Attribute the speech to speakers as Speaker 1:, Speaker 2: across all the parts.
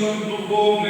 Speaker 1: наших духовних і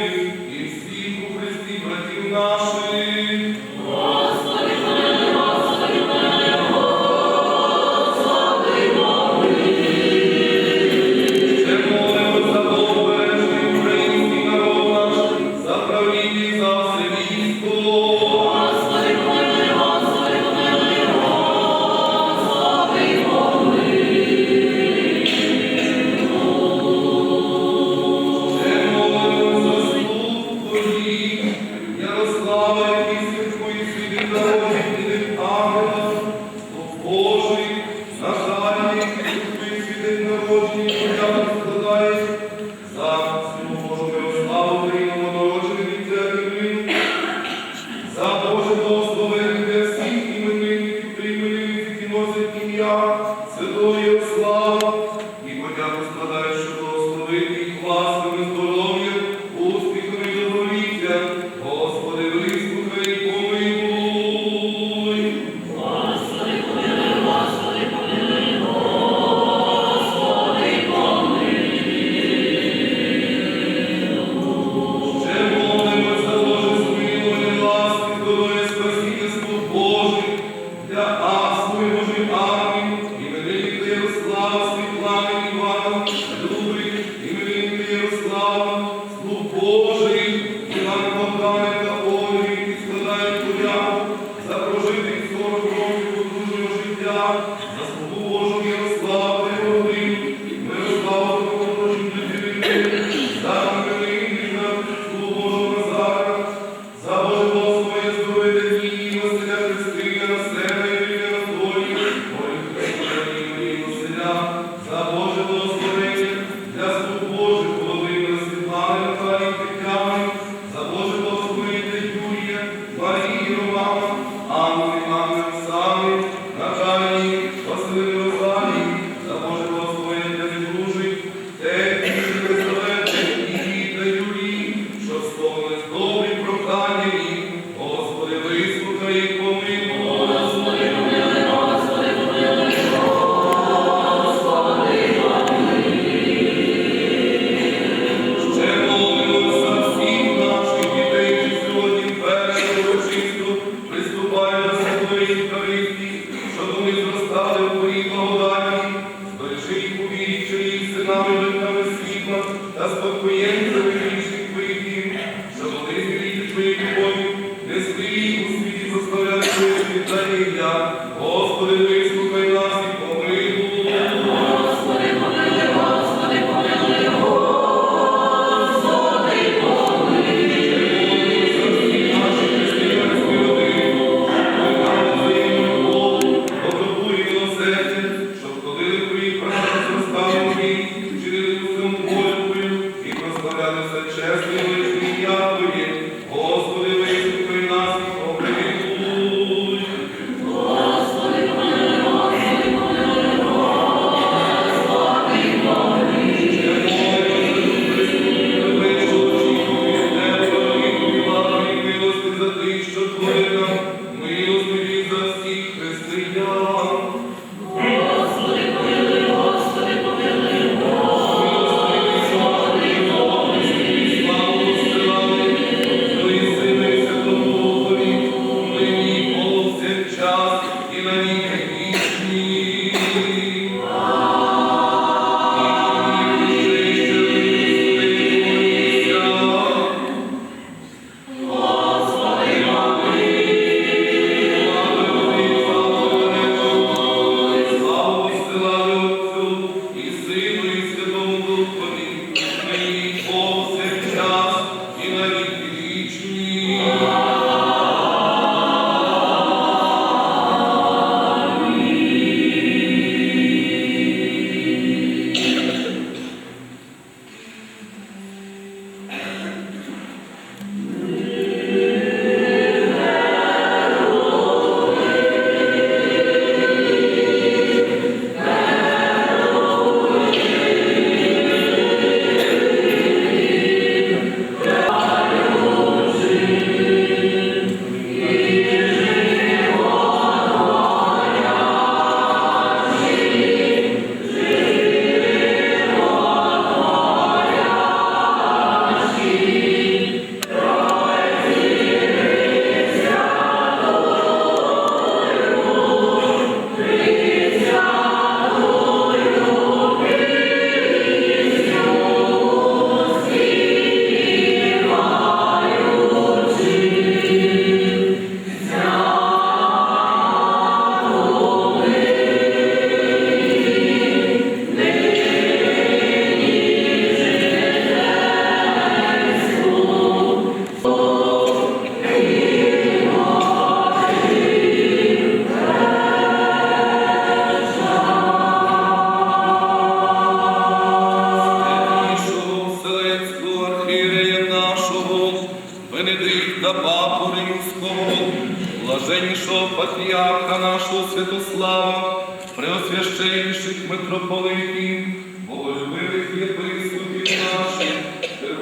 Speaker 1: патріарха нашого Святослава, преосвященніших митрополитів, боголюбивих єпископів наших,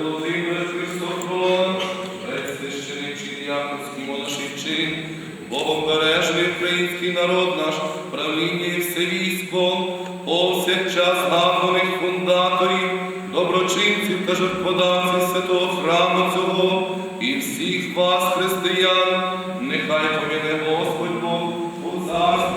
Speaker 1: Володимира Христофрон, Пресвященичий діяконський монаший чин, Богом бережний український народ наш, правління і все військо, повсякчас ангелих фундаторів, доброчинців та жертводавців святого храму цього і всіх вас, християн, нехай поміне Господь God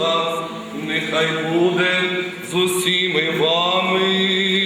Speaker 1: Духа, нехай буде з усіми вами.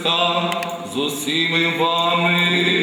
Speaker 1: Христа з усіми вами.